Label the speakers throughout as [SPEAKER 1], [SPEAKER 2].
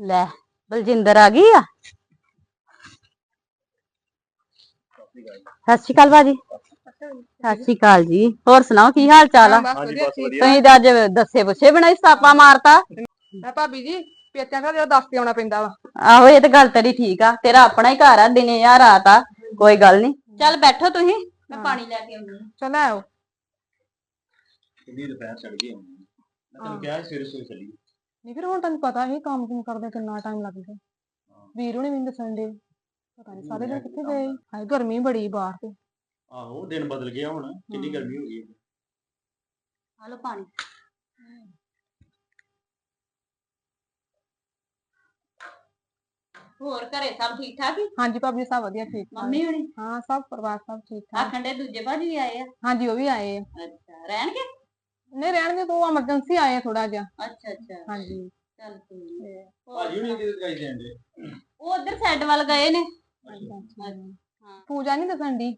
[SPEAKER 1] ਲੈ ਬਲਜਿੰਦਰ ਆ ਗਈ ਆ ਸਤਿ ਸ਼੍ਰੀ ਅਕਾਲ ਬਾਜੀ ਸਤਿ ਸ਼੍ਰੀ ਅਕਾਲ ਜੀ ਹੋਰ ਸੁਣਾਓ ਕੀ ਹਾਲ ਚਾਲ ਆ
[SPEAKER 2] ਬਸ ਵਧੀਆ ਠੀਕ
[SPEAKER 1] ਤੁਸੀਂ ਤਾਂ ਅੱਜ ਦੱਸੇ ਪੁੱਛੇ ਬਣਾਈ ਸਾਪਾ ਮਾਰਤਾ
[SPEAKER 2] ਮੈਂ ਭਾਬੀ ਜੀ ਪੇਤਿਆਂ ਦਾ ਦੱਸ ਕੇ ਆਉਣਾ ਪੈਂਦਾ ਵਾ
[SPEAKER 1] ਆਹੋ ਇਹ ਤਾਂ ਗੱਲ ਤੇਰੀ ਠੀਕ ਆ ਤੇਰਾ ਆਪਣਾ ਹੀ ਘਰ ਆ ਦਿਨੇ ਆ ਰਾਤ ਆ ਕੋਈ ਗੱਲ ਨਹੀਂ ਚੱਲ ਬੈਠੋ ਤੁਸੀਂ ਮੈਂ
[SPEAKER 2] ਹਾਂ।
[SPEAKER 1] ਪਾਣੀ ਲੈ ਕੇ ਆਉਂਦੀ ਹਾਂ
[SPEAKER 2] ਚਲ ਆਓ
[SPEAKER 3] ਕਿੰਨੀ ਦੁਪਹਿਰ ਚੜ ਗਈ ਹੁਣ ਮੈਂ ਤੈਨੂੰ ਕਿਹਾ ਸੀ ਸਵੇਰੇ ਸਵੇਰੇ ਚੱਲੀ
[SPEAKER 2] ਨਹੀਂ ਫਿਰ ਹੁਣ ਤੁਹਾਨੂੰ ਪਤਾ ਹੀ ਕੰਮ ਕੁਮ ਕਰਦੇ ਕਿੰਨਾ ਟਾਈਮ ਲੱਗ ਗਿਆ। ਵੀਰ ਹੁਣੇ ਮੈਨੂੰ ਦੱਸਣ ਦੇ ਪਤਾ ਨਹੀਂ ਸਾਰੇ ਦਿਨ ਕਿੱਥੇ ਗਏ? ਹਾਏ ਗਰਮੀ ਬੜੀ ਬਾਹਰ ਤੇ।
[SPEAKER 3] ਆਹੋ ਦਿਨ ਬਦਲ ਗਿਆ ਹੁਣ ਕਿੰਨੀ। ਗਰਮੀ ਹੋ ਗਈ। ਹੈ।
[SPEAKER 1] ਆ ਲਓ ਪਾਣੀ। ਹੋਰ ਘਰੇ ਸਭ ਠੀਕ ਠਾਕ? ਹੀ
[SPEAKER 2] ਹਾਂਜੀ ਭਾਬੀ ਸਭ ਵਧੀਆ ਠੀਕ ਠਾਕ।
[SPEAKER 1] ਮੰਮੀ ਹੁਣੀ?
[SPEAKER 2] ਹਾਂ ਸਭ ਪਰਿਵਾਰ ਸਭ ਠੀਕ ਠਾਕ।
[SPEAKER 1] ਆਖਣ ਦੇ ਦੂਜੇ ਭਾਜੀ ਵੀ ਆਏ ਆ?
[SPEAKER 2] ਹਾਂਜੀ ਉਹ ਵੀ ਆਏ ਆ।
[SPEAKER 1] ਅੱਛਾ ਰਹਿਣਗੇ?
[SPEAKER 2] ਨਹੀਂ ਰਹਿਣ ਦੇ ਤੋਂ ਐਮਰਜੈਂਸੀ ਆਏ ਆ ਥੋੜਾ ਜਿਹਾ।
[SPEAKER 1] ਅੱਛਾ ਅੱਛਾ।
[SPEAKER 2] ਹਾਂਜੀ।
[SPEAKER 1] ਚੱਲ ਕੋਈ ਨੀ।
[SPEAKER 3] ਭਾਜੀ ਹੁਣੀ ਕਿਤੇ ਦਿਖਾਈ ਦੇਣ ਦੇ?
[SPEAKER 1] ਉਹ ਉਧਰ ਸਾਈਡ ਵੱਲ ਗਏ ਨੇ।
[SPEAKER 2] ਹਾਂ
[SPEAKER 1] ਹਾਂ।
[SPEAKER 2] ਪੂਜਾ ਨਹੀਂ ਦੱਸਣ ਦੀ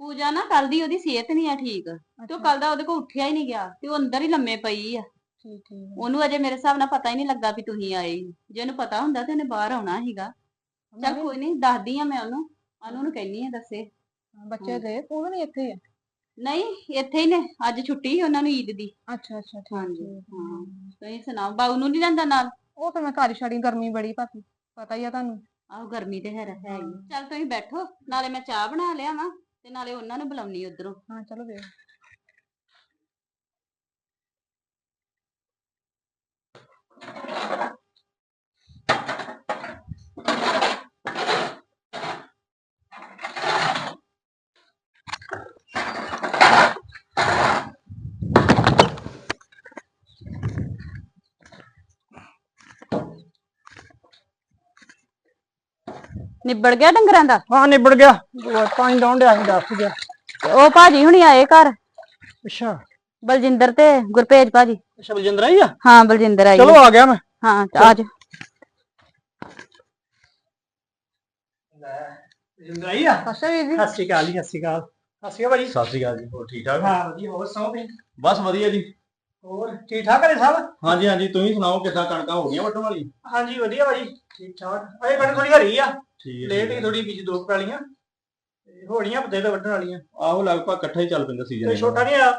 [SPEAKER 1] ਪੂਜਾ ਨਾ ਕੱਲ ਦੀ ਉਹਦੀ ਸਿਹਤ ਨਹੀਂ ਆ ਠੀਕ। ਤੇ ਉਹ ਕੱਲ ਦਾ ਉਹਦੇ ਕੋਲ ਉੱਠਿਆ ਹੀ ਨਹੀਂ ਗਿਆ ਤੇ ਉਹ ਅੰਦਰ ਹੀ ਲੰਮੇ ਪਈ ਆ।
[SPEAKER 2] ਠੀਕ ਠੀਕ
[SPEAKER 1] ਉਹਨੂੰ ਅਜੇ ਮੇਰੇ ਹਿਸਾਬ ਨਾਲ ਪਤਾ ਹੀ ਨਹੀਂ ਲੱਗਾ ਵੀ ਤੁਸੀਂ ਆਏ। ਜੇ ਉਹਨੂੰ ਪਤਾ ਹੁੰਦਾ ਤੇ ਉਹਨੇ ਬਾਹਰ ਆਉਣਾ ਸੀਗਾ। ਚੱਲ ਕੋਈ ਨਹੀਂ ਦੱਸਦੀ ਆ ਮੈਂ ਉਹਨੂੰ। ਅਨੂ ਨੂੰ ਕਹਿੰਨੀ ਆ ਦੱਸੇ।
[SPEAKER 2] ਬੱਚੇ ਗਏ? ਉਹ ਨਹੀਂ ਇੱਥੇ? ਹੀ ਆ
[SPEAKER 1] ਨਹੀਂ ਇੱਥੇ ਹੀ ਨੇ ਅੱਜ ਛੁੱਟੀ ਸੀ ਉਹਨਾਂ ਨੂੰ ਈਦ ਦੀ।
[SPEAKER 2] ਅੱਛਾ ਅੱਛਾ ਠੀਕ
[SPEAKER 1] ਹਾਂਜੀ। ਹਾਂ। ਤੁਸੀਂ ਸੁਣਾਓ ਬਾਊ ਨੂੰ ਨਹੀਂ ਲੈਂਦਾ ਨਾਲ?
[SPEAKER 2] ਉਹ ਤਾਂ ਮੈਂ ਘਰ ਛੜੀ ਗਰਮੀ ਬੜੀ ਭਾਬੀ ਪਤਾ ਹੀ ਆ ਤੁਹਾਨੂੰ।
[SPEAKER 1] ਆਹੋ ਗਰਮੀ ਤੇ ਹੈ ਹੈ ਹੀ। ਚੱਲ ਤੁਸੀਂ ਬੈਠੋ ਨਾਲੇ ਮੈਂ ਚਾਹ ਬਣਾ ਲਿਆ ਵਾਂ ਤੇ ਨਾਲੇ ਉਹਨਾਂ ਨੂੰ ਬੁਲਾਉਣੀ ਉਧਰੋਂ।
[SPEAKER 2] ਹਾਂ ਚਲੋ ਵੇਖ।
[SPEAKER 1] ਨਿਬੜ ਗਿਆ ਡੰਗਰਾਂ ਦਾ?
[SPEAKER 4] ਹਾਂ ਨਿਬੜ ਗਿਆ। ਪਾਣੀ ਲਾਉਣ ਡਿਆ ਸੀ ਦੱਸ ਗਿਆ।
[SPEAKER 1] ਤੇ ਉਹ ਭਾਜੀ ਹੁਣੀ ਆਏ ਘਰ?
[SPEAKER 4] ਅੱਛਾ।
[SPEAKER 1] ਬਲਜਿੰਦਰ ਤੇ ਗੁਰਪੇਜ ਭਾਜੀ।
[SPEAKER 4] ਅੱਛਾ ਬਲਜਿੰਦਰ ਆਈ ਆ?
[SPEAKER 1] ਹਾਂ ਬਲਜਿੰਦਰ ਆਈ
[SPEAKER 4] ਚਲੋ
[SPEAKER 1] ਆ।
[SPEAKER 4] ਗਿਆ ਮੈਂ।
[SPEAKER 1] ਹਾਂ ਆ ਜਾ
[SPEAKER 4] ਬਲਜਿੰਦਰ ਆਈ ਆ?
[SPEAKER 2] ਅੱਛਾ ਜੀ।
[SPEAKER 4] ਸਤਿ ਸ਼੍ਰੀ ਅਕਾਲ ਜੀ ਸਤਿ ਸ਼੍ਰੀ ਅਕਾਲ। ਸਤਿ ਸ਼੍ਰੀ ਅਕਾਲ ਭਾਜੀ।
[SPEAKER 3] ਸਤਿ ਸ਼੍ਰੀ ਅਕਾਲ ਜੀ ਹੋਰ ਠੀਕ ਠਾਕ
[SPEAKER 4] ਹਾਂ? ਵਧੀਆ ਹੋਰ ਸੁਣਾਓ ਤੁਸੀਂ?
[SPEAKER 3] ਬਸ ਵਧੀਆ ਜੀ।
[SPEAKER 4] ਹੋਰ ਠੀਕ ਠਾਕ ਹੈ ਸਭ?
[SPEAKER 3] ਹਾਂਜੀ ਹਾਂਜੀ ਤੁਸੀਂ ਸੁਣਾਓ ਕਿੱਦਾਂ ਕਣਕਾਂ ਹੋ ਗਈਆਂ ਵੱਢਣ ਵਾਲੀ?
[SPEAKER 4] ਹਾਂਜੀ ਵਧੀਆ ਭਾਜੀ ਠੀਕ ਠਾਕ। ਅਜੇ ਕਣਕ ਥੋੜੀ ਹਰੀ ਆ।
[SPEAKER 3] ਠੀਕ
[SPEAKER 4] ਲੇਟ ਹੀ ਥੋੜੀ ਵਿੱਚ ਦੋ ਪੈਲੀਆਂ ਤੇ ਹੋਣੀਆਂ ਪਤੇ ਤਾਂ ਵੱਢਣ ਵਾਲੀਆਂ।
[SPEAKER 3] ਆਹੋ ਲਗਭਗ ਇਕੱਠਾ ਹੀ ਚੱਲ ਪੈਂਦਾ
[SPEAKER 4] ਤੇ
[SPEAKER 3] ਸੀਜ਼ਨ
[SPEAKER 4] ਛੋਟਾ ਨਹੀਂ ਆ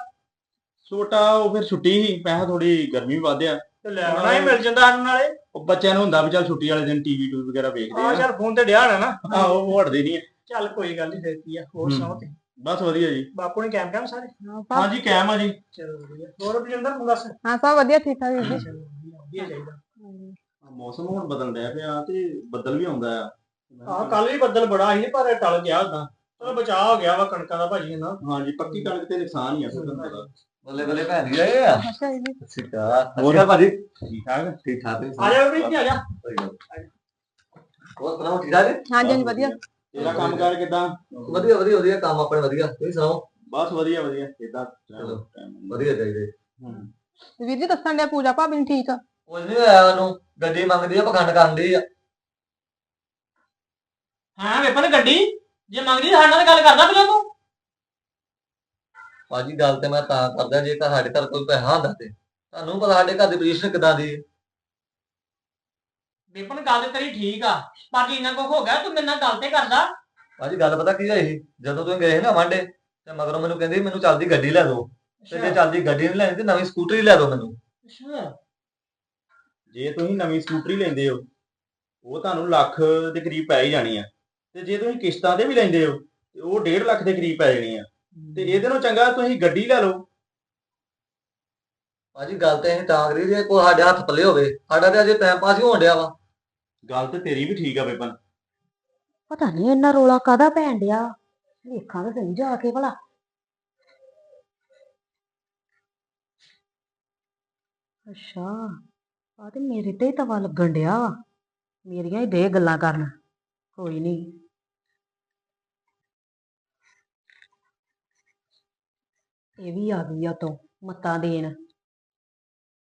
[SPEAKER 3] ਛੋਟਾ ਉਹ ਫਿਰ ਛੁੱਟੀ ਸੀ। ਮੈਂ ਕਿਹਾ ਥੋੜੀ ਗਰਮੀ ਵੀ ਵਧਿਆ
[SPEAKER 4] ਤੇ ਲੈ ਆਉਣਾ ਹੀ ਮਿਲ ਜਾਂਦਾ ਸਾਨੂੰ ਨਾਲੇ।
[SPEAKER 3] ਉਹ ਬੱਚਿਆਂ ਨੂੰ ਹੁੰਦਾ ਵੀ ਚੱਲ ਛੁੱਟੀ ਵਾਲੇ ਦਿਨ ਟੀਵੀ ਟੂਵੀ ਵਗੈਰਾ ਵੇਖਦੇ
[SPEAKER 4] ਆ
[SPEAKER 3] ਆ।
[SPEAKER 4] ਚੱਲ ਫੋਨ ਤੇ ਡਿਆ ਨਾ।
[SPEAKER 3] ਆਹੋ ਉਹ ਹਟਦੇ ਨਹੀਂ ਆ।
[SPEAKER 4] ਚੱਲ ਕੋਈ ਗੱਲ ਨਹੀਂ ਫਿਰ ਕੀ ਆ ਹੋਰ
[SPEAKER 3] ਹੂੰ।
[SPEAKER 4] ਸੁਣਾਓ ਤੁਸੀਂ
[SPEAKER 3] ਬਸ ਵਧੀਆ ਜੀ।
[SPEAKER 4] ਬਾਪੂ ਨੇ ਕੈਮ ਕੈਮ ਸਾਰੇ?
[SPEAKER 3] ਹਾਂਜੀ ਕਾਇਮ ਆ ਜੀ।
[SPEAKER 4] ਚਲੋ ਵਧੀਆ। ਹੋਰ ਬਲਜਿੰਦਰ ਤੂੰ ਦੱਸ?
[SPEAKER 2] ਹਾਂ ਸਭ ਵਧੀਆ ਠੀਕ ਠਾਕ ਵੀਰ ਜੀ।
[SPEAKER 4] ਚਲੋ ਵਧੀਆ ਵਧੀਆ ਚਾਹੀਦਾ।
[SPEAKER 3] ਮੌਸਮ ਹੁਣ ਬਦਲ ਰਿਹਾ ਪਿਆ ਤੇ ਬੱਦਲ ਵੀ ਆਉਂਦਾ ਆ।
[SPEAKER 4] ਆਹ ਕੱਲ ਵੀ ਬੱਦਲ ਬੜਾ ਸੀ ਪਰ ਟਲ ਗਿਆ ਉਦਾਂ ਚਲੋ ਬਚਾਅ ਹੋ ਗਿਆ ਵਾ ਕਣਕਾਂ ਦਾ ਭਾਜੀ ਨਾ
[SPEAKER 3] ਹਾਂਜੀ ਪੱਕੀ ਕਣਕ ਤੇ ਨੁਕਸਾਨ ਹੀ ਆ ਫਿਰ ਤੁਹਾਨੂੰ ਪਤਾ
[SPEAKER 5] ਬੱਲੇ ਬੱਲੇ ਭੈਣ ਜੀ ਆਏ ਆ?
[SPEAKER 2] ਅੱਛਾ ਜੀ
[SPEAKER 5] ਸਿੱਕਾ
[SPEAKER 3] ਹੋਰ?
[SPEAKER 5] ਭਾਜੀ।
[SPEAKER 3] ਠੀਕ ਠਾਕ?
[SPEAKER 5] ਠੀਕ ਠਾਕ
[SPEAKER 4] ਆ ਜਾ ਵੀ ਆ ਜਾ।
[SPEAKER 5] ਹੋਰ ਸੁਣਾਓ ਠੀਕ ਠਾਕ? ਜੀ?
[SPEAKER 2] ਹਾਂਜੀ ਹਾਂਜੀ ਵਧੀਆ।
[SPEAKER 3] ਤੇਰਾ ਕੰਮ ਕਾਰ ਕਿਦਾਂ?
[SPEAKER 5] ਵਧੀਆ ਵਧੀਆ ਵਧੀਆ। ਕੰਮ ਆਪਣੇ ਵਧੀਆ। ਤੁਸੀਂ ਸੁਣਾਓ?
[SPEAKER 3] ਬਸ ਵਧੀਆ ਵਧੀਆ। ਕਿਦਾਂ?
[SPEAKER 5] ਚਲੋ। ਵਧੀਆ ਚਾਹੀਦੇ।
[SPEAKER 2] ਵੀਰ ਜੀ ਦੱਸਣ ਡਿਆ ਪੂਜਾ ਭਾਬੀ ਨੂੰ ਠੀਕ? ਆ
[SPEAKER 5] ਕੁਝ ਨਹੀਂ ਹੋਇਆ ਉਹਨੂੰ। ਗੱਡੀ ਮੰਗਦੀ ਆ ਪਖੰਡ ਕਰਦੀ ਆ।
[SPEAKER 4] ਹਾਂ ਵੇਪਨ ਗੱਡੀ ਜੇ ਮੰਗਦੀ ਸਾਡੇ ਨਾਲ ਗੱਲ ਕਰਦਾ ਪਹਿਲਾਂ ਤੂੰ।
[SPEAKER 5] ਭਾਜੀ ਗੱਲ ਤੇ ਮੈਂ ਤਾਂ ਕਰਦਾ ਜੇ ਤਾਂ ਸਾਡੇ ਘਰ ਕੋਈ ਪੈਸਾ ਹੁੰਦਾ ਤੇ। ਤੁਹਾਨੂੰ ਪਤਾ ਸਾਡੇ ਘਰ ਦੀ ਪੋਜੀਸ਼ਨ ਕਿਦਾਂ ਦੀ ਹੈ।
[SPEAKER 4] ਵੇਪਨ ਗੱਲ ਤੇ ਤੇਰੀ ਠੀਕ ਆ ਪਰ ਜੇ ਇੰਨਾ ਕੁ ਹੋ ਗਿਆ ਤੂੰ ਮੇਰੇ ਨਾਲ ਗੱਲ ਤੇ ਕਰਦਾ।
[SPEAKER 5] ਭਾਜੀ ਗੱਲ ਪਤਾ ਕੀ ਹੋਈ? ਜਦੋਂ ਤੁਸੀਂ ਗਏ ਸੀ ਨਾ ਵਾਂਡੇ ਤੇ ਮਗਰੋਂ ਮੈਨੂੰ ਕਹਿੰਦੇ ਮੈਨੂੰ ਚੱਲਦੀ ਗੱਡੀ ਲੈ ਦਿਓ। ਤੇ ਜੇ ਚੱਲਦੀ ਗੱਡੀ ਨਹੀਂ ਲੈਣੀ ਤੇ ਨਵੀਂ ਸਕੂਟਰੀ ਲੈ ਦਿਓ ਮੈਨੂੰ।
[SPEAKER 4] ਅੱਛਾ।
[SPEAKER 3] ਜੇ ਤੁਸੀਂ ਨਵੀਂ ਸਕੂਟਰੀ ਲੈਂਦੇ ਹੋ ਉਹ ਤੁਹਾਨੂੰ ਲੱਖ ਦੇ ਕਰੀਬ ਪੈ ਹੀ ਜਾਣੀ ਆ। ਤੇ ਜੇ ਤੁਸੀਂ ਕਿਸ਼ਤਾਂ ਤੇ ਵੀ ਲੈਂਦੇ ਹੋ ਤੇ ਉਹ 1.5 ਲੱਖ ਦੇ ਕਰੀਬ ਪੈ ਜਾਣੀ ਆ ਤੇ ਇਹਦੇ ਨਾਲੋਂ ਚੰਗਾ ਤੁਸੀਂ ਗੱਡੀ ਲੈ ਲਓ।
[SPEAKER 5] ਭਾਜੀ ਗੱਲ ਤੇ ਅਸੀਂ ਤਾਂ ਕਰੀ ਜੇ ਕੋਈ ਸਾਡੇ ਹੱਥ ਪੱਲੇ ਹੋਵੇ ਸਾਡਾ ਤੇ ਅਜੇ ਟਾਈਮ ਪਾਸ ਹੀ ਹੋਣ ਡਿਆ ਵਾ।
[SPEAKER 3] ਗੱਲ ਤੇ ਤੇਰੀ ਵੀ ਠੀਕ ਆ ਬੇਪਨ
[SPEAKER 1] ਪਤਾ ਨਹੀਂ ਇੰਨਾ ਰੋਲਾ ਕਾਦਾ ਪੈਣ ਡਿਆ ਵੇਖਾਂ ਤਾਂ ਸਹੀ ਜਾ ਕੇ ਭਲਾ। ਅੱਛਾ ਆ ਤੇ ਮੇਰੇ ਤੇ ਹੀ ਤਵਾ ਲੱਗਣ ਡਿਆ ਵਾ। ਮੇਰੀਆਂ ਹੀ ਦੇ ਗੱਲਾਂ ਕਰਨ। ਕੋਈ ਨਹੀਂ ਇਹ ਵੀ ਆ ਗਈ ਆ ਤੋਂ ਮੱਤਾਂ ਦੇਣ।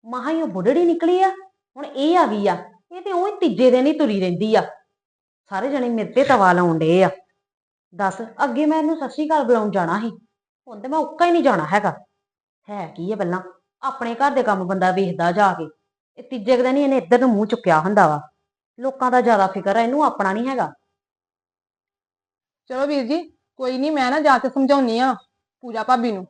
[SPEAKER 1] ਮਹਾ ਹੀ ਉਹ ਬੁੱਢੜੀ ਨਿਕਲੀ ਆ? ਹੁਣ ਇਹ ਆ ਗਈ ਆ। ਇਹ ਤੇ ਉਹ ਤੀਜੇ ਦਿਨ ਹੀ ਤੁਰੀ ਰਹਿੰਦੀ ਆ। ਸਾਰੇ ਜਣੇ ਮੇਰੇ ਤੇ ਤਵਾ ਲਾਉਣ ਡੇ ਆ। ਦੱਸ, ਅੱਗੇ ਮੈਂ ਇਹਨੂੰ ਸਤਿ ਸ਼੍ਰੀ ਅਕਾਲ ਬੁਲਾਉਣ ਜਾਣਾ ਸੀ। ਹੁਣ ਤੇ ਮੈਂ ਉੱਕਾ ਹੀ ਨਹੀਂ ਜਾਣਾ ਹੈਗਾ। ਹੈ ਕੀ ਆ ਪਹਿਲਾਂ? ਆਪਣੇ ਘਰ ਦੇ ਕੰਮ ਬੰਦਾ ਵੇਖਦਾ ਜਾ ਕੇ। ਇਹ ਤੀਜੇ ਕੁ ਦਿਨ ਹੀ ਇਹਨੇ ਇੱਧਰ ਨੂੰ ਮੂੰਹ ਚੁੱਕਿਆ ਹੁੰਦਾ ਵਾ।
[SPEAKER 6] ਲੋਕਾਂ ਦਾ ਜ਼ਿਆਦਾ ਫਿਕਰ ਹੈ ਇਹਨੂੰ ਆਪਣਾ ਨਹੀਂ ਹੈਗਾ।
[SPEAKER 2] ਚਲੋ ਵੀਰ ਜੀ, ਕੋਈ ਨਹੀਂ, ਮੈਂ ਨਾ ਜਾ ਕੇ ਸਮਝਾਉਣੀ ਆ ਪੂਜਾ ਭਾਬੀ ਨੂੰ।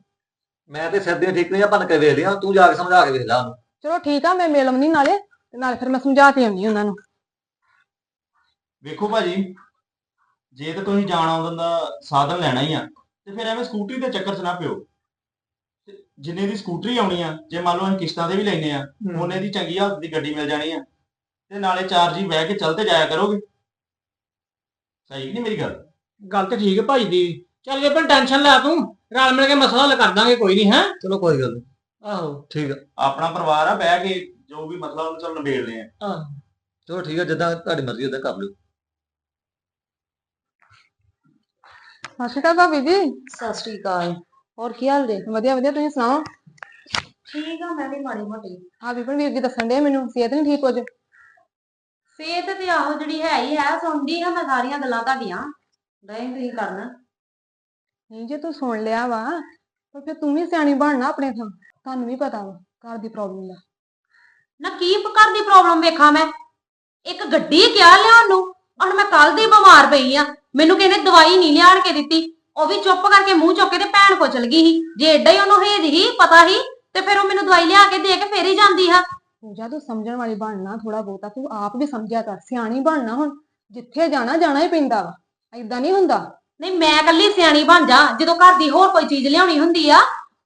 [SPEAKER 5] ਮੈਂ ਤੇ ਸਿਰ ਦੀਆਂ ਠੀਕ ਨਹੀਂ ਆ ਭੰਨ ਕੇ ਵੇਖ ਲਿਆ ਤੂੰ ਜਾ ਕੇ ਸਮਝਾ ਕੇ ਵੇਖ ਲੈ ਉਹਨੂੰ।
[SPEAKER 2] ਚਲੋ ਠੀਕ ਆ ਮੈਂ ਮਿਲ ਆਉਂਦੀ ਨਾਲੇ ਤੇ ਨਾਲੇ ਫਿਰ ਮੈਂ ਸਮਝਾ ਕੇ ਆਉਂਦੀ ਉਹਨਾਂ ਨੂੰ।
[SPEAKER 3] ਵੇਖੋ ਭਾਜੀ ਜੇ ਤਾਂ ਤੁਸੀਂ ਜਾਣ ਆਉਣ ਦਾ ਸਾਧਨ ਲੈਣਾ ਹੀ ਆ ਤੇ ਫਿਰ ਐਵੇਂ ਸਕੂਟਰੀ ਦੇ ਚੱਕਰ 'ਚ ਨਾ ਪਿਓ। ਤੇ ਜਿੰਨੇ ਦੀ ਸਕੂਟਰੀ ਆਉਣੀ ਆ ਜੇ ਮੰਨ ਲਓ ਅਸੀਂ ਕਿਸ਼ਤਾਂ ਤੇ ਵੀ ਲੈਨੇ ਆ ਉਹਨੇ ਦੀ ਚੰਗੀ ਹਾਲਤ ਦੀ ਗੱਡੀ ਮਿਲ ਜਾਣੀ ਆ ਤੇ ਨਾਲੇ ਚਾਰ ਜੀ ਬਹਿ ਕੇ ਚੱਲ ਤੇ ਜਾਇਆ ਕਰੋਗੇ। ਸਹੀ ਨਹੀਂ ਮੇਰੀ ਗੱਲ?
[SPEAKER 4] ਗੱਲ ਤੇ ਠੀਕ ਹੈ ਭਾਈ ਦੀ। ਚੱਲ ਵੇ ਟੈਨਸ਼ਨ ਲੈ ਤੂੰ। ਰਲ ਮਿਲ ਕੇ ਮਸਲਾ ਹੱਲ ਕਰ ਦਾਂਗੇ ਕੋਈ ਨਹੀਂ ਹੈ?
[SPEAKER 5] ਚਲੋ ਕੋਈ ਗੱਲ ਨੀ
[SPEAKER 4] ਆਹੋ।
[SPEAKER 5] ਠੀਕ ਆ।
[SPEAKER 3] ਆਪਣਾ ਪਰਿਵਾਰ ਆ ਬਹਿ ਕੇ ਜੋ ਵੀ ਮਸਲਾ ਉਹਨੂੰ ਚੱਲ ਨਿਬੇੜਦੇ ਆ।
[SPEAKER 4] ਆਹੋ
[SPEAKER 5] ਚਲੋ ਠੀਕ ਆ ਜਿੱਦਾਂ ਤੁਹਾਡੀ ਮਰਜ਼ੀ ਉਦਾਂ ਕਰ ਲਿਓ।
[SPEAKER 2] ਸਤਿ ਸ਼੍ਰੀ ਅਕਾਲ ਭਾਬੀ ਜੀ।
[SPEAKER 6] ਸਤਿ ਸ਼੍ਰੀ ਅਕਾਲ। ਹੋਰ ਕੀ ਹਾਲ ਜੇ?
[SPEAKER 2] ਵਧੀਆ ਵਧੀਆ ਤੁਸੀਂ ਸੁਣਾਓ?
[SPEAKER 6] ਠੀਕ ਆ ਮੈਂ ਵੀ ਮਾੜੀ ਮੋਟੀ।
[SPEAKER 2] ਹਾਂ ਵਿਪਨ ਵੀਰ ਜੀ ਦੱਸਣ ਦੇ ਮੈਨੂੰ ਸਿਹਤ ਨਹੀਂ ਠੀਕ ਕੁਝ?
[SPEAKER 6] ਸਿਹਤ ਤੇ ਆਹੋ ਜਿਹੜੀ ਹੈ ਹੀ ਹੈ ਸੁਣਦੀ ਹਾਂ ਮੈਂ ਸਾਰੀਆਂ ਗੱਲਾਂ ਤੁਹਾਡੀਆਂ। ਨਹੀਂ ਤੁਸੀਂ ਕਰਨਾ।
[SPEAKER 2] ਨਹੀਂ ਜੇ ਤੂੰ ਸੁਣ ਲਿਆ ਵਾ ਤਾਂ ਫਿਰ ਤੂੰ ਵੀ ਸਿਆਣੀ ਬਣਨਾ ਆਪਣੇ ਥਾਂ ਤੁਹਾਨੂੰ ਵੀ ਪਤਾ ਵਾ ਘਰ ਦੀ ਪ੍ਰੋਬਲਮ ਦਾ।
[SPEAKER 6] ਨਾ ਕੀ ਘਰ ਦੀ ਪ੍ਰੋਬਲਮ ਵੇਖਾਂ ਮੈਂ? ਇੱਕ ਗੱਡੀ ਕਿਹਾ ਲਿਆਉਣ ਨੂੰ? ਹੁਣ ਮੈਂ ਕੱਲ ਦੀ ਬਿਮਾਰ ਪਈ ਆ। ਮੈਨੂੰ ਕਹਿੰਦੇ ਦਵਾਈ ਨਹੀਂ ਲਿਆਣ ਕੇ ਦਿੱਤੀ। ਉਹ ਵੀ ਚੁੱਪ ਕਰਕੇ ਮੂੰਹ ਚੁੱਕ ਕੇ ਤੇ ਭੈਣ ਕੋ ਚਲ ਗਈ ਸੀ। ਜੇ ਏਡਾ ਹੀ ਉਹਨੂੰ ਹੇਜ ਹੀ ਪਤਾ ਹੀ ਤੇ ਫਿਰ ਉਹ ਮੈਨੂੰ ਦਵਾਈ ਲਿਆ ਕੇ ਦੇ ਕੇ ਫੇਰ ਹੀ ਜਾਂਦੀ ਆ
[SPEAKER 2] ਪੂਜਾ ਤੂੰ ਸਮਝਣ ਵਾਲੀ ਬਣਨਾ ਥੋੜਾ ਬਹੁਤਾ। ਤੂੰ ਆਪ ਵੀ ਸਮਝਿਆ ਕਰ ਸਿਆਣੀ ਬਣਨਾ ਹੁਣ। ਜਿੱਥੇ ਜਾਣਾ ਜਾਣਾ ਹੀ ਪੈਂਦਾ ਵਾ। ਏਦਾਂ ਨਹੀਂ ਹੁੰਦਾ।
[SPEAKER 6] ਨਹੀਂ ਮੈਂ ਕੱਲੀ ਸਿਆਣੀ ਬਣ ਜਾ। ਜਦੋਂ ਘਰ ਦੀ ਹੋਰ ਕੋਈ ਚੀਜ਼ ਲਿਆਉਣੀ ਹੁੰਦੀ ਆ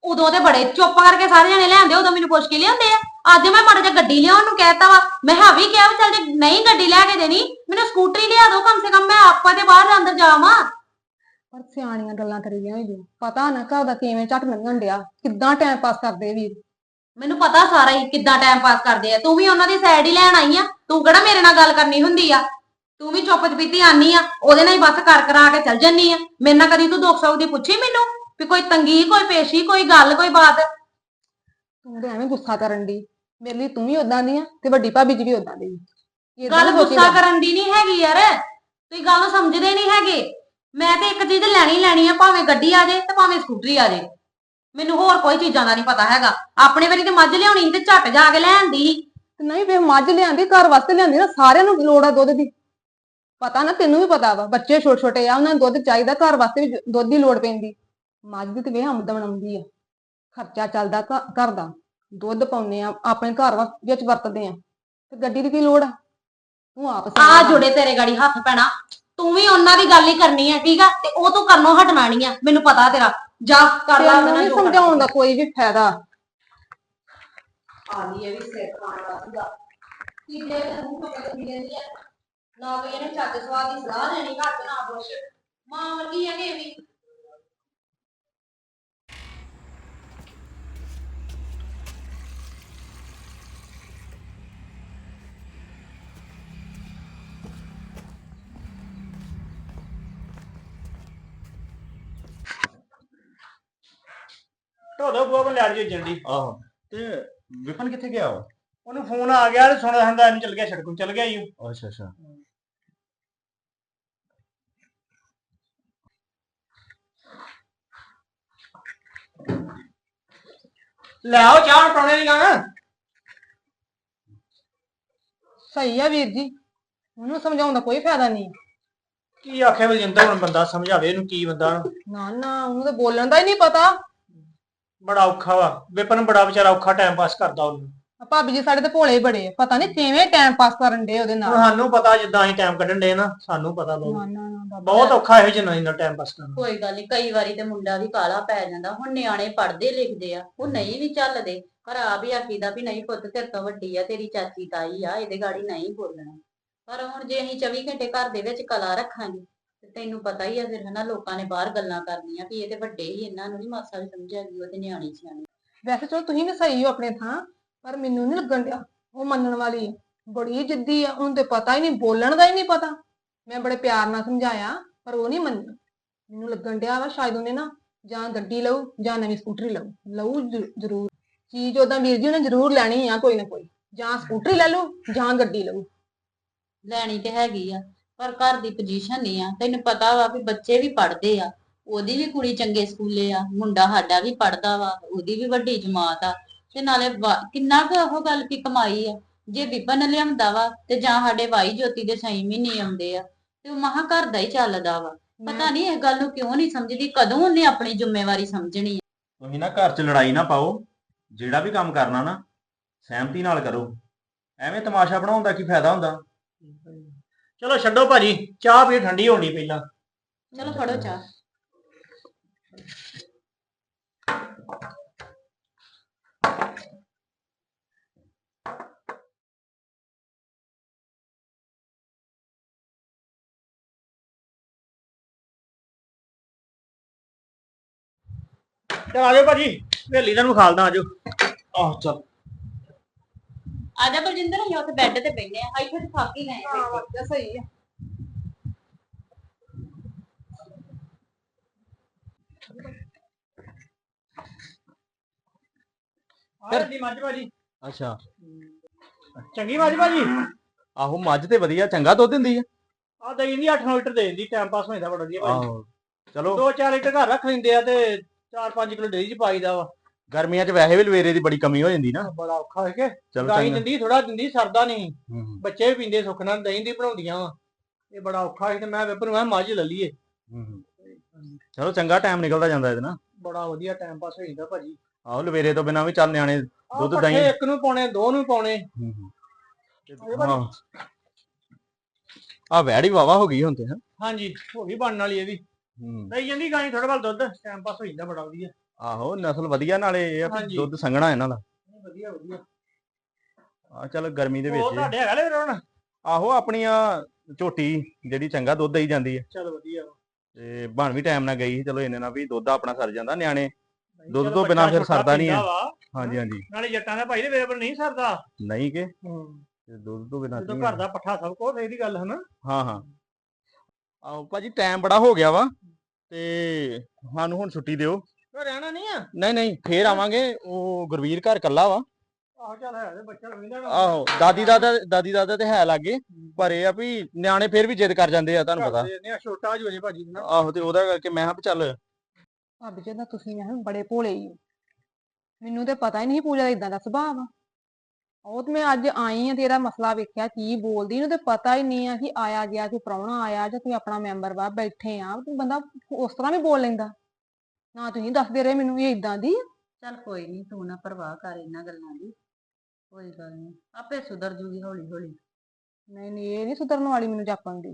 [SPEAKER 6] ਉਦੋਂ ਤੇ ਬੜੇ ਚੁੱਪ ਕਰਕੇ ਸਾਰੇ ਜਣੇ ਲਿਆਂਦੇ ਉਦੋਂ ਮੈਨੂੰ ਪੁੱਛ ਕੇ ਲਿਆਉਂਦੇ ਆ। ਅੱਜ ਮੈਂ ਮਾੜਾ ਜਿਹਾ ਗੱਡੀ ਲਿਆਉਣ ਨੂੰ ਕਹਿਤਾ ਵਾ। ਮੈਂ ਹਾਂ ਵੀ ਕਿਹਾ ਵੀ ਚੱਲ ਜੇ ਨਹੀਂ ਗੱਡੀ ਲੈ ਕੇ ਦੇਣੀ ਮੈਨੂੰ ਸਕੂਟਰੀ ਲਿਆ ਦਿਓ ਕਮ ਸੇ ਕਮ ਮੈਂ ਆਪਾਂ ਤੇ ਬਾਹਰ ਅੰਦਰ ਜਾਵਾਂ।
[SPEAKER 2] ਪਰ ਸਿਆਣੀਆਂ ਗੱਲਾਂ ਕਰੀਆਂ ਹੋਈਆਂ ਪਤਾ ਨਾ ਘਰ ਦਾ ਕਿਵੇਂ ਝਟ ਲੰਘਣ ਡਿਆ। ਕਿੱਦਾਂ ਟਾਈਮ ਪਾਸ ਕਰਦੇ ਵੀਰ?
[SPEAKER 6] ਮੈਨੂੰ ਪਤਾ ਸਾਰਾ ਹੀ ਕਿੱਦਾਂ ਟਾਈਮ ਪਾਸ ਕਰਦੇ ਆ। ਤੂੰ ਵੀ ਉਹਨਾਂ ਦੀ ਸਾਈਡ ਹੀ ਲੈਣ ਆਈ ਆ। ਤੂੰ ਕਿਹੜਾ ਮੇਰੇ ਨਾਲ ਗੱਲ ਕਰਨੀ ਹੁੰਦੀ ਆ? ਤੂੰ ਵੀ ਚੁੱਪ ਚਪੀਤੀ ਆਨੀ ਆ ਉਹਦੇ ਨਾਲ ਹੀ ਬਸ ਕਰ ਕਰਾ ਕੇ ਚੱਲ ਜੰਨੀ ਆ। ਮੇਰੇ ਨਾਲ ਕਦੀ ਤੂੰ ਦੁੱਖ ਸੁੱਖ ਦੀ ਪੁੱਛੀ ਮੈਨੂੰ ਵੀ ਕੋਈ ਤੰਗੀ ਕੋਈ ਪੇਸ਼ੀ ਕੋਈ ਗੱਲ ਕੋਈ ਬਾਤ?
[SPEAKER 2] ਤੂੰ ਤੇ ਐਵੇਂ ਗੁੱਸਾ ਕਰਨ ਦੀ ਮੇਰੇ ਲਈ ਤੂੰ ਵੀ ਉਦਾਂ ਦੀ ਆ ਤੇ ਵੱਡੀ ਭਾਬੀ ਜੀ ਵੀ ਉਦਾਂ ਦੀ। ਏਦਾਂ
[SPEAKER 6] ਗੱਲ ਗੁੱਸਾ। ਕਰਨ ਦੀ ਨਹੀਂ ਹੈਗੀ ਯਾਰ। ਤੁਸੀਂ ਗੱਲ ਸਮਝਦੇ ਨਹੀਂ ਹੈਗੇ। ਮੈਂ ਤੇ ਇੱਕ ਚੀਜ਼ ਲੈਣੀ ਲੈਣੀ ਆ ਭਾਵੇਂ ਗੱਡੀ ਆ ਜਾਏ ਤੇ ਭਾਵੇਂ ਸਕੂਟਰੀ ਆ ਜਾਏ ਮੈਨੂੰ ਹੋਰ ਕੋਈ ਚੀਜ਼ਾਂ ਦਾ ਨਹੀਂ ਪਤਾ ਹੈਗਾ। ਆਪਣੇ ਵਾਰੀ ਤੇ ਮੱਝ ਲਿਆਉਣੀ ਤੇ ਝੱਟ ਜਾ ਕੇ ਲੈ ਆਂਦੀ। ਸੀ।
[SPEAKER 2] ਤੇ ਨਹੀਂ ਵੇ ਮੱਝ ਲਿਆਂਦੀ ਘਰ ਵਾਸਤੇ ਲਿਆਂਦੀ ਨਾ ਸਾਰਿਆਂ ਨੂੰ ਲੋੜ ਆ ਦੁੱਧ ਦੀ। ਪਤਾ ਨਾ ਤੈਨੂੰ ਵੀ ਪਤਾ ਵਾ ਬੱਚੇ ਛੋਟੇ ਛੋਟੇ ਆ ਉਹਨਾਂ ਨੂੰ ਦੁੱਧ ਚਾਹੀਦਾ ਘਰ ਵਾਸਤੇ ਵੀ ਦੁੱਧ ਦੀ ਲੋੜ ਪੈਂਦੀ। ਮੱਝ ਦੀ ਤੇ ਵੇ ਆਮਦਨ ਆਉਂਦੀ ਆ। ਖਰਚਾ ਚੱਲਦਾ ਘ- ਘਰ ਦਾ। ਦੁੱਧ ਪਾਉਂਦੇ ਆ ਆਪਣੇ ਘਰ ਵਾ- ਵਿੱਚ ਵਰਤਦੇ ਆ। ਤੇ ਗੱਡੀ ਦੀ ਕੀ ਲੋੜ ਆ? ਤੂੰ ਆਪ
[SPEAKER 6] ਆ। ਜੁੜੇ ਤੇਰੇ ਗਾੜੀ ਹੱਥ ਪੈਣਾ। ਤੂੰ ਵੀ ਉਹਨਾਂ ਦੀ ਗੱਲ ਹੀ ਕਰਨੀ ਆ ਠੀਕ ਆ? ਤੇ ਉਹ ਤੂੰ ਕਰਨੋਂ ਹਟਣਾ ਨਹੀਂ ਆ ਮੈਨੂੰ ਪਤਾ ਤੇਰਾ। ਜਾ ਕਰ ਲੈ
[SPEAKER 2] ਤੈਨੂੰ ਨਹੀਂ ਸਮਝਾਉਣ ਦਾ ਕੋਈ ਵੀ ਫਾਇਦਾ।
[SPEAKER 6] ਆ ਗਈ ਇਹ ਵੀ ਸਿਰ ਖਾਣ ਵਾਲੀ ਦਾ। ਕਿੱਲੇ ਤੇ ਤੋਂ ਕੱਢੀ ਜਾਂਦੀ ਆ। ਨਾ ਕੋਈ ਇਹਨੇ ਚੱਜ ਸਵਾਦ ਦੀ ਸਲਾਹ ਲੈਣੀ ਘਰ ਤੇ ਨਾ ਪੁੱਛ। ਮਾਂ ਵਰਗੀ ਹੈਗੇ ਇਹ ਵੀ।
[SPEAKER 4] ਢੋਲੋ ਬੂਆ ਬਣ ਲਿਆ ਜੀ ਜਲਦੀ।
[SPEAKER 3] ਆਹੋ। ਤੇ ਵਿਪਨ ਕਿੱਥੇ ਗਿਆ ਵਾ?
[SPEAKER 4] ਉਹਨੂੰ ਫੋਨ ਆ ਗਿਆ ਤੇ ਸੁਣਦਾ ਸੁਣਦਾ ਇਹਨੂੰ ਚੱਲ ਗਿਆ ਛੜਕੂ ਚੱਲ ਗਿਆ ਹੀ
[SPEAKER 3] ਅੱਛਾ ਅੱਛਾ।
[SPEAKER 4] ਲੈ ਆਓ ਚਾਹ ਪਾਉਣੇ ਨਹੀਂ ਗਾ
[SPEAKER 2] ਸਹੀ ਆ ਵੀਰ ਜੀ। ਉਹਨੂੰ ਸਮਝਾਉਣ ਦਾ ਕੋਈ ਫਾਇਦਾ ਨਹੀਂ।
[SPEAKER 4] ਕੀ ਆਖੇ ਵਜਿੰਦਰ ਹੁਣ ਬੰਦਾ ਸਮਝਾਵੇ ਇਹਨੂੰ ਕੀ ਬੰਦਾ।
[SPEAKER 2] ਨਾ ਨਾ ਉਹਨੂੰ ਤਾਂ ਬੋਲਣ ਦਾ ਹੀ ਨਹੀਂ ਪਤਾ।
[SPEAKER 4] ਬੜਾ ਔਖਾ ਵਾ। ਵਿਪਨ ਬੜਾ ਵਿਚਾਰਾ ਔਖਾ ਟਾਈਮ ਪਾਸ ਕਰਦਾ ਉਹਨੂੰ।
[SPEAKER 2] ਆ ਭਾਬੀ ਜੀ ਸਾਡੇ ਤੇ ਭੋਲੇ ਬੜੇ ਆ। ਪਤਾ ਨਹੀਂ ਕਿਵੇਂ ਟਾਈਮ ਪਾਸ ਕਰਨ ਦੇ ਉਹਦੇ ਨਾਲ।
[SPEAKER 4] ਸਾਨੂੰ ਪਤਾ ਜਿੱਦਾਂ ਅਸੀਂ ਟਾਈਮ ਕੱਢਣ ਦੇ ਨਾ ਸਾਨੂੰ ਪਤਾ ਬਹੁਤ
[SPEAKER 2] ਨਾ ਨਾ ਨਾ ਬਾਬਾ।
[SPEAKER 4] ਬਹੁਤ ਔਖਾ ਇਹੋ ਜਨਾਨੀ ਦਾ ਟਾਈਮ ਪਾਸ ਕਰਨਾ।
[SPEAKER 1] ਕੋਈ ਗੱਲ ਨਹੀਂ ਕਈ ਵਾਰੀ ਤੇ ਮੁੰਡਾ ਵੀ ਕਾਲਾ ਪੈ ਜਾਂਦਾ। ਹੁਣ ਨਿਆਣੇ ਪੜ੍ਹਦੇ ਲਿਖਦੇ ਆ ਉਹ ਨਹੀਂ ਵੀ ਚੱਲਦੇ। ਪਰ ਆ ਵੀ ਆਖੀਦਾ ਵੀ ਨਹੀਂ ਪੁੱਤ ਤੇਰੇ ਤੋਂ ਵੱਡੀ ਆ ਤੇਰੀ ਚਾਚੀ ਤਾਈ ਆ ਇਹਦੇ ਗਾੜੀ ਨਹੀਂ ਬੋਲਣਾ। ਪਰ ਹੁਣ ਜੇ ਅਸੀਂ 24 ਘੰਟੇ ਘਰ ਦੇ ਵਿੱਚ ਕਲਾ ਰੱਖਾਂਗੇ ਤੇ ਤੈਨੂੰ ਪਤਾ ਹੀ ਆ ਫਿਰ ਹਨਾ ਲੋਕਾਂ ਨੇ ਬਾਹਰ ਗੱਲਾਂ ਕਰਨੀਆਂ ਵੀ ਇਹ ਤੇ ਵੱਡੇ ਹੀ ਇਹਨਾਂ ਨੂੰ ਨਹੀਂ ਮਾਸਾ ਵੀ ਸਮਝਿਆਗੀ ਉਹ ਤੇ ਨਿਆਣੀ ਸਿਆਣੀ।
[SPEAKER 2] ਵੈਸੇ ਚਲੋ ਤੁਸੀਂ ਵੀ ਸਹੀ ਹੋ ਆਪਣੇ ਥਾਂ। ਪਰ ਮੈਨੂੰ ਨਹੀਂ ਲੱਗਣ ਡਿਆ ਉਹ ਮੰਨਣ ਵਾਲੀ ਹੈ ਬੜੀ ਜਿੱਦੀ ਆ, ਉਹਨੂੰ ਤੇ ਪਤਾ ਹੀ ਨਹੀਂ ਬੋਲਣ ਦਾ ਹੀ ਨਹੀਂ ਪਤਾ। ਮੈਂ ਬੜੇ ਪਿਆਰ ਨਾਲ ਸਮਝਾਇਆ, ਪਰ ਉਹ ਨਹੀਂ ਮੰਨੀ ਮੈਨੂੰ ਲੱਗਣ ਡਿਆ ਵਾ ਸ਼ਾਇਦ ਉਹਨੇ ਨਾ ਜਾਂ ਗੱਡੀ ਲਊ ਜਾਂ ਨਵੀਂ ਸਕੂਟਰੀ ਲਊ। ਲਊ ਜ- ਜ਼ਰੂਰ। ਚੀਜ਼ ਉਹਦਾ ਵੀਰ ਜੀ ਉਹਨੇ ਜ਼ਰੂਰ ਲੈਣੀ ਆ ਕੋਈ ਨਾ ਕੋਈ। ਜਾਂ ਸਕੂਟਰੀ ਲੈ ਲਊ ਜਾਂ ਗੱਡੀ ਲਊ।
[SPEAKER 1] ਲੈਣੀ ਤੇ ਹੈਗੀ ਆ, ਪਰ ਘਰ ਦੀ ਪੋਜੀਸ਼ਨ ਨਹੀਂ ਆ। ਤੈਨੂੰ ਪਤਾ ਵਾ ਵੀ ਬੱਚੇ ਵੀ ਪੜ੍ਹਦੇ ਆ। ਉਹਦੀ ਵੀ ਕੁੜੀ ਚੰਗੇ ਸਕੂਲੇ ਆ, ਮੁੰਡਾ ਸਾਡਾ ਵੀ ਪੜ੍ਹਦਾ ਵਾ, ਉਹਦੀ ਵੀ ਵੱਡੀ ਜਮਾਤ ਆ। ਤੇ ਨਾਲੇ ਵਾ- ਕਿੰਨਾ ਕੁ ਉਹ ਗੱਲ ਕੀ ਕਮਾਈ ਆ। ਜੇ ਵਿਪਨ ਲਿਆਉਂਦਾ ਵਾ ਤੇ ਜਾਂ ਸਾਡੇ ਵਾਈ ਜੋਤੀ ਦੇ ਸਹੀ ਮਹੀਨੇ ਆਉਂਦੇ ਆ ਤੇ ਉਹ ਮਹਾ ਘਰ ਦਾ ਹੀ ਚੱਲਦਾ ਵਾ। ਪਤਾ ਨਹੀਂ ਇਹ ਗੱਲ ਨੂੰ ਕਿਉਂ ਨਹੀਂ ਸਮਝਦੀ ਕਦੋਂ ਉਹਨੇ ਆਪਣੀ ਜ਼ਿੰਮੇਵਾਰੀ ਸਮਝਣੀ।
[SPEAKER 3] ਤੁਸੀਂ ਨਾ ਘਰ 'ਚ ਲੜਾਈ ਨਾ ਪਾਓ ਜਿਹੜਾ ਵੀ ਕੰਮ ਕਰਨਾ ਨਾ ਸਹਿਮਤੀ ਨਾਲ ਕਰੋ। ਐਵੇਂ ਤਮਾਸ਼ਾ ਬਣਾਉਣ ਦਾ ਕੀ ਫਾਇਦਾ ਹੁੰਦਾ?
[SPEAKER 4] ਚਲੋ ਛੱਡੋ ਭਾਜੀ ਚਾਹ ਪੀ ਠੰਡੀ ਹੋਣੀ ਪਹਿਲਾਂ।
[SPEAKER 1] ਚਲੋ ਫੜੋ ਚਾਹ।
[SPEAKER 4] ਚਲ ਆ ਜਾਓ ਭਾਜੀ ਵੇਲੀ ਤੁਹਾਨੂੰ ਖਾਲਦਾ ਆਜੋ ਆਹ ਚਲ।
[SPEAKER 1] ਆ ਜਾ ਬਲਜਿੰਦਰ ਅਸੀਂ ਉੱਥੇ ਬੈੱਡ ਤੇ ਬੈਠੇ ਆ। ਇੱਥੇ ਤੇ ਥੱਕ ਹੀ ਗਏ ਆ।
[SPEAKER 2] ਹਾਂ ਵਧੀਆ ਸਹੀ ਆ।
[SPEAKER 4] ਆ ਜੀ ਮੱਝ ਭਾਜੀ।
[SPEAKER 3] ਅੱਛਾ।
[SPEAKER 4] ਚੰਗੀ ਮੱਝ ਭਾਜੀ।
[SPEAKER 3] ਆਹੋ ਮੱਝ ਤੇ ਵਧੀਆ ਚੰਗਾ ਦੁੱਧ ਦਿੰਦੀ ਆ।
[SPEAKER 4] ਆ ਦਈ ਦੀ 8 ਲੀਟਰ ਦੇ ਦਿੰਦੀ ਟਾਈਮ ਪਾਸ ਹੋ ਜਾਂਦਾ ਬੜਾ ਵਧੀਆ ਭਾਜੀ।
[SPEAKER 3] ਆਹੋ ਚਲੋ।
[SPEAKER 4] 2-4 ਲੀਟਰ ਘਰ ਰੱਖ ਲੈਂਦੇ ਆ ਤੇ 4-5 ਕਿਲੋ ਡੇਰੀ ਚ ਪਾਈਦਾ ਵਾ।
[SPEAKER 3] ਗਰਮੀਆਂ 'ਚ ਵੈਸੇ ਵੀ ਲਵੇਰੇ ਦੀ ਬੜੀ ਕਮੀ ਹੋ ਜਾਂਦੀ ਨਾ।
[SPEAKER 4] ਬੜਾ ਔਖਾ ਹੋ ਕੇ।
[SPEAKER 3] ਚਲੋ ਚੰਗਾ।
[SPEAKER 4] ਦਿੰਦੀ ਥੋੜਾ ਦਿੰਦੀ ਸਰਦਾ ਨਹੀਂ।
[SPEAKER 3] ਹੂੰ,
[SPEAKER 4] ਬੱਚੇ ਵੀ ਪੀਂਦੇ ਸੁੱਖ ਨਾਲ ਦਹੀਂ ਦੀ ਬਣਾਉਂਦੀਆਂ ਵਾ। ਇਹ ਬੜਾ ਔਖਾ ਸੀ ਤੇ ਮੈਂ ਵੇਪਰ ਮੈਂ ਮੱਝ ਲੈ ਲਈਏ।
[SPEAKER 3] ਹੂੰ। ਚਲੋ ਚੰਗਾ ਟਾਈਮ ਨਿਕਲਦਾ ਜਾਂਦਾ ਇਹਦੇ ਨਾਲ।
[SPEAKER 4] ਬੜਾ ਵਧੀਆ ਟਾਈਮ ਪਾਸ ਹੋ ਜਾਂਦਾ ਭਾਜੀ।
[SPEAKER 3] ਆਹੋ ਲਵੇਰੇ ਤੋਂ ਬਿਨਾਂ ਵੀ ਚੱਲ ਨਿਆਣੇ
[SPEAKER 4] ਆਹ
[SPEAKER 3] ਦੁੱਧ,
[SPEAKER 4] ਪੱਠੇ
[SPEAKER 3] ਦਹੀਂ।
[SPEAKER 4] ਇੱਕ ਨੂੰ ਪਾਉਣੇ ਦੋ ਨੂੰ ਪਾਉਣੇ।
[SPEAKER 3] ਆ ਵੈੜੀ ਵਾਵਾ ਹੋ ਗਈ ਹੁਣ ਤੇ ਹੈਂ?
[SPEAKER 4] ਹਾਂਜੀ ਹੋ ਗਈ ਬਣਨ ਵਾਲੀ ਇਹ ਵੀ।
[SPEAKER 3] ਹੂੰ।
[SPEAKER 4] ਦਈ ਜਾਂਦੀ ਗਾਈ ਥੋੜਾ ਬਲ ਦੁੱਧ ਟਾਈਮ ਪਾਸ ਹੋ ਜਾਂਦਾ ਬੜਾ ਵਧੀਆ।
[SPEAKER 3] ਆਹੋ ਨਸਲ ਵਧੀਆ ਨਾਲੇ ਇਹ ਆ ਵੀ
[SPEAKER 4] ਹਾਂਜੀ।
[SPEAKER 3] ਦੁੱਧ ਸੰਘਣਾ ਇਹਨਾਂ ਦਾ।
[SPEAKER 4] ਵਧੀਆ ਵਧੀਆ।
[SPEAKER 3] ਆ ਚੱਲ ਗਰਮੀ ਦੇ
[SPEAKER 4] ਉਹ
[SPEAKER 3] ਵਿੱਚ
[SPEAKER 4] ਤੁਹਾਡੇ ਹੈਗਾ ਲੈ ਰੋਣ
[SPEAKER 3] ਆਹੋ ਆਪਣੀਆਂ ਝੋਟੀ ਜਿਹੜੀ ਚੰਗਾ ਦੁੱਧ ਦੇਈ ਜਾਂਦੀ ਹੈ
[SPEAKER 4] ਚਲ ਵਧੀਆ ਵਾ।
[SPEAKER 3] ਤੇ ਬਣ ਵੀ ਟਾਈਮ ਨਾਲ ਗਈ ਸੀ, ਚਲੋ ਇੰਨੇ ਨਾਲ ਵੀ ਦੁੱਧ ਆਪਣਾ ਸਰ ਜਾਂਦਾ ਨਿਆਣੇ।
[SPEAKER 4] ਨਹੀਂ,
[SPEAKER 3] ਦੁੱਧ
[SPEAKER 4] ਚੱਲ
[SPEAKER 3] ਤੋਂ ਬਿਨਾਂ
[SPEAKER 4] ਬੱਚਾ
[SPEAKER 3] ਫਿਰ
[SPEAKER 4] ਛੋਟਾ
[SPEAKER 3] ਸਰਦਾ ਨਹੀਂ ਹੈ।
[SPEAKER 4] ਪੀਂਦਾ ਵਾ,
[SPEAKER 3] ਹਾਂਜੀ ਹਾਂਜੀ।
[SPEAKER 4] ਨਾਲੇ ਜੱਟਾਂ ਦਾ ਭਾਈ ਦੇ ਵੇਲੇ ਨਹੀਂ ਸਰਦਾ।
[SPEAKER 3] ਨਹੀਂ ਕਿ? ਤੇ ਦੁੱਧ ਤੋਂ ਬਿਨਾਂ
[SPEAKER 4] ਜਦੋਂ
[SPEAKER 3] ਕੀ
[SPEAKER 4] ਘਰ ਦਾ ਪੱਠਾ ਸਭ ਕੁਝ ਇਹਦੀ ਗੱਲ ਹੈ ਨਾ।
[SPEAKER 3] ਹਾਂ ਹਾਂ। ਆਹੋ ਭਾਜੀ ਟਾਈਮ ਬੜਾ ਹੋ ਗਿਆ ਵਾ। ਤੇ ਸਾਨੂੰ ਹੁਣ ਛੁੱਟੀ ਦਿਓ।
[SPEAKER 4] ਉਹ ਰਹਿਣਾ ਨਹੀਂ ਆ?
[SPEAKER 3] ਨਹੀਂ ਨਹੀਂ ਫੇਰ ਆਵਾਂਗੇ। ਉਹ ਗੁਰਵੀਰ ਘਰ ਕੱਲਾ ਵਾ।
[SPEAKER 4] ਆਹੋ ਚੱਲ ਹੈ ਤੇ ਬੱਚਾ ਰਵਿੰਦਾ
[SPEAKER 3] ਆਹੋ ਦਾਦੀ ਦਾਦਾ ਦਾਦੀ ਦਾਦਾ ਤੇ ਹੈ ਲਾਗੇ ਪਰ ਇਹ ਆ ਵੀ ਨਿਆਣੇ ਫੇਰ ਵੀ ਜਿੱਦ ਕਰ ਜਾਂਦੇ ਆ ਤੁਹਾਨੂੰ ਪਤਾ।
[SPEAKER 4] ਨੇ ਛੋਟਾ ਜੋ ਜੇ ਭਾਜੀ ਨਾ
[SPEAKER 3] ਆਹੋ ਤੇ ਉਹਦਾ ਕਰਕੇ ਮੈਂ ਵੀ ਚੱਲ
[SPEAKER 2] ਭਾਬੀ ਜੀ ਦਾ ਤੁਸੀਂ ਕਿਹਾ ਬੜੇ ਭੋਲੇ ਹੀ ਹੋ। ਮੈਨੂੰ ਤੇ ਪਤਾ ਹੀ ਨਹੀਂ ਪੂਜਾ ਦਾ ਇਦਾਂ ਦਾ ਸੁਭਾਅ ਆ ਉਹ ਤੇ ਮੈਂ ਅੱਜ ਆਈ ਆ ਤੇਰਾ ਮਸਲਾ ਵੇਖਿਆ ਕੀ ਬੋਲਦੀ ਇਹਨੂੰ ਤੇ ਪਤਾ ਹੀ ਨਹੀਂ ਆ ਕਿ ਆਇਆ ਗਿਆ ਕਿ ਪ੍ਰਾਹੁਣਾ ਆਇਆ ਜਾਂ ਤੂੰ ਆਪਣਾ ਮੈਂਬਰ ਵਾ ਬੈਠੇ ਆ ਤੂੰ ਬੰਦਾ ਉਸ ਤਰ੍ਹਾਂ ਵੀ ਬੋਲ ਲੈਂਦਾ। ਨਾ ਤੁਸੀਂ ਦੱਸਦੇ ਰਹੇ ਮੈਨੂੰ ਇਹ ਇਦਾਂ ਦੀ ਆ।
[SPEAKER 1] ਚੱਲ ਕੋਈ ਨਹੀਂ ਤੂੰ ਨਾ ਪਰਵਾਹ ਕਰ ਇਹਨਾਂ ਗੱਲਾਂ ਦੀ। ਕੋਈ ਗੱਲ ਨਹੀਂ ਆਪੇ ਸੁਧਰ ਜੂਗੀ ਹੌਲੀ ਹੌਲੀ।
[SPEAKER 2] ਨਹੀਂ ਨਹੀਂ ਇਹ ਨਹੀਂ ਸੁਧਰਨ ਵਾਲੀ ਮੈਨੂੰ ਜਾਪਣ ਦੀ।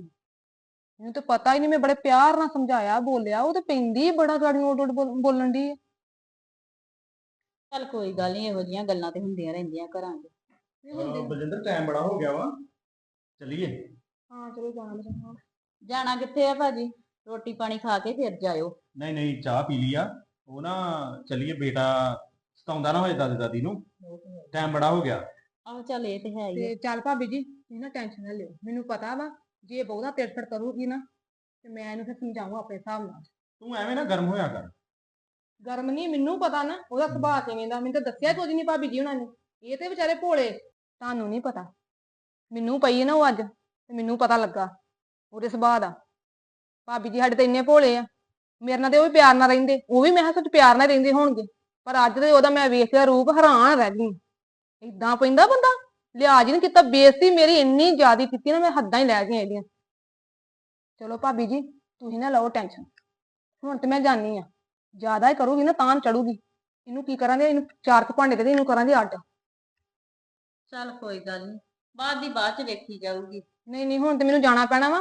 [SPEAKER 2] ਮੈਨੂੰ ਤੇ ਪਤਾ ਹੀ ਨਹੀਂ ਮੈਂ ਬੜੇ ਪਿਆਰ ਨਾਲ ਸਮਝਾਇਆ ਬੋਲਿਆ ਉਹ ਤੇ ਪੈਂਦੀ ਹੀ ਬੜਾ ਗਾੜੀ ਉੱਡ ਬੋਲ- ਬੋਲਣ ਦੀ
[SPEAKER 1] ਚੱਲ ਕੋਈ ਗੱਲ ਨਹੀਂ ਇਹੋ ਜਿਹੀਆਂ ਗੱਲਾਂ ਤੇ ਹੁੰਦੀਆਂ ਰਹਿੰਦੀਆਂ ਘਰਾਂ 'ਚ।
[SPEAKER 3] ਬਲਜਿੰਦਰ ਟਾਈਮ ਬੜਾ ਹੋ ਗਿਆ ਵਾ। ਚੱਲੀਏ।
[SPEAKER 2] ਹਾਂ ਚਲੋ ਜਾਣਾ ਬਚਾ
[SPEAKER 1] ਜਾਣਾ ਕਿੱਥੇ ਆ ਭਾਜੀ? ਰੋਟੀ ਪਾਣੀ ਖਾ ਕੇ ਫਿਰ ਜਾਇਓ।
[SPEAKER 3] ਨਹੀਂ ਨਹੀਂ ਚਾਹ ਪੀ ਲਈ ਆ। ਉਹ ਨਾ ਚੱਲੀਏ ਬੇਟਾ ਸਤਾਉਂਦਾ ਨਾ ਹੋਏ ਦਾਦੀ ਦਾਦੀ ਨੂੰ। ਟਾਈਮ ਬੜਾ ਹੋ ਗਿਆ।
[SPEAKER 1] ਆਹੋ ਚੱਲ ਇਹ ਤੇ ਹੈ ਹੀ ਆ।
[SPEAKER 2] ਤੇ ਚੱਲ ਭਾਬੀ ਜੀ ਤੁਸੀਂ ਨਾ ਟੈਨਸ਼ਨ ਨਾ ਲਿਓ। ਮੈਨੂੰ ਪਤਾ ਵਾ ਜੇ ਇਹ ਬਹੁਤਾ ਤਿੜਫੜ ਕਰੂਗੀ ਨਾ ਤੇ ਮੈਂ ਇਹਨੂੰ ਫਿਰ ਸਮਝਾਊਂ ਆਪਣੇ ਹਿਸਾਬ ਨਾਲ।
[SPEAKER 3] ਤੂੰ ਐਵੇਂ ਨਾ ਗਰਮ ਹੋਇਆ ਕਰ।
[SPEAKER 2] ਗਰਮ ਨਹੀਂ ਮੈਨੂੰ ਪਤਾ ਨਾ ਉਹਦਾ ਸੁਭਾਅ ਕਿਵੇਂ ਦਾ। ਮੈਨੂੰ ਤਾਂ ਦੱਸਿਆ ਕੁਝ ਨਹੀਂ ਭਾਬੀ ਜੀ ਉਹਨਾਂ ਨੇ। ਇਹ ਤੇ ਵਿਚਾਰੇ ਭੋਲੇ। ਤੁਹਾਨੂੰ ਨਹੀਂ ਪਤਾ। ਮੈਨੂੰ ਪਈ ਹੈ ਨਾ ਉਹ ਅੱਜ, ਤੇ ਮੈਨੂੰ ਪਤਾ ਲੱਗਾ, ਉਹਦੇ ਸੁਭਾਅ ਦਾ। ਭਾਬੀ ਜੀ ਸਾਡੇ ਤੇ ਇੰਨੇ ਭੋਲੇ ਆ। ਮੇਰੇ ਨਾਲ ਤੇ ਉਹ ਵੀ ਪਿਆਰ ਨਾਲ ਰਹਿੰਦੇ, ਉਹ ਵੀ ਮੈਂ ਕਿਹਾ ਸੱਚ ਪਿਆਰ ਨਾਲ ਰਹਿੰਦੇ ਹੋਣਗੇ। ਪਰ ਅੱਜ ਤੇ ਉਹਦਾ ਮੈਂ ਵੇਖ ਲਿਆ ਰੂਪ, ਹੈਰਾਨ ਰਹਿ ਗਈ। ਇਦਾਂ ਪੈਂਦਾ ਬੰਦਾ? ਲਿਹਾਜ਼ ਹੀ ਨਹੀਂ ਕੀਤਾ, ਬੇਇੱਜ਼ਤੀ ਮੇਰੀ ਇੰਨੀ ਜ਼ਿਆਦੀ ਕੀਤੀ ਨਾ, ਮੈਂ ਹੱਦਾਂ ਹੀ ਲੈ ਗਈਆਂ ਇਹਦੀਆਂ। ਚਲੋ ਭਾਬੀ ਜੀ, ਤੁਸੀਂ ਨਾ ਲਓ ਟੈਨਸ਼ਨ ਹੁਣ ਤੇ ਮੈਂ ਜਾਣੀ ਆ। ਜ਼ਿਆਦਾ ਹੀ ਕਰੂਗੀ ਨਾ, ਤਾਂ ਚੜੂਗੀ। ਇਹਨੂੰ ਕੀ ਕਰਾਂਗੇ? ਇਹਨੂੰ ਚਾਰ ਕੁ ਭਾਂਡੇ ਦੇ ਇਹਨੂੰ ਕਰਾਂਗੇ ਅੱਡ।
[SPEAKER 1] ਚੱਲ ਕੋਈ ਗੱਲ ਨਹੀਂ ਬਾਅਦ ਦੀ ਬਾਅਦ 'ਚ ਵੇਖੀ ਜਾਊਗੀ।
[SPEAKER 2] ਨਹੀਂ ਨਹੀਂ ਹੁਣ ਤੇ ਮੈਨੂੰ ਜਾਣਾ ਪੈਣਾ ਵਾ।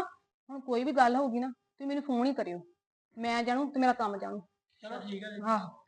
[SPEAKER 2] ਹੁਣ ਕੋਈ ਵੀ ਗੱਲ ਹੋਊਗੀ ਨਾ ਤੁਸੀਂ ਮੈਨੂੰ ਫੋਨ ਹੀ ਕਰਿਓ। ਮੈਂ ਜਾਣੂ ਤੇ ਮੇਰਾ ਕੰਮ ਜਾਣੂ।
[SPEAKER 4] ਚਲੋ ਠੀਕ ਹੈ ਜੀ।
[SPEAKER 2] ਆਹੋ।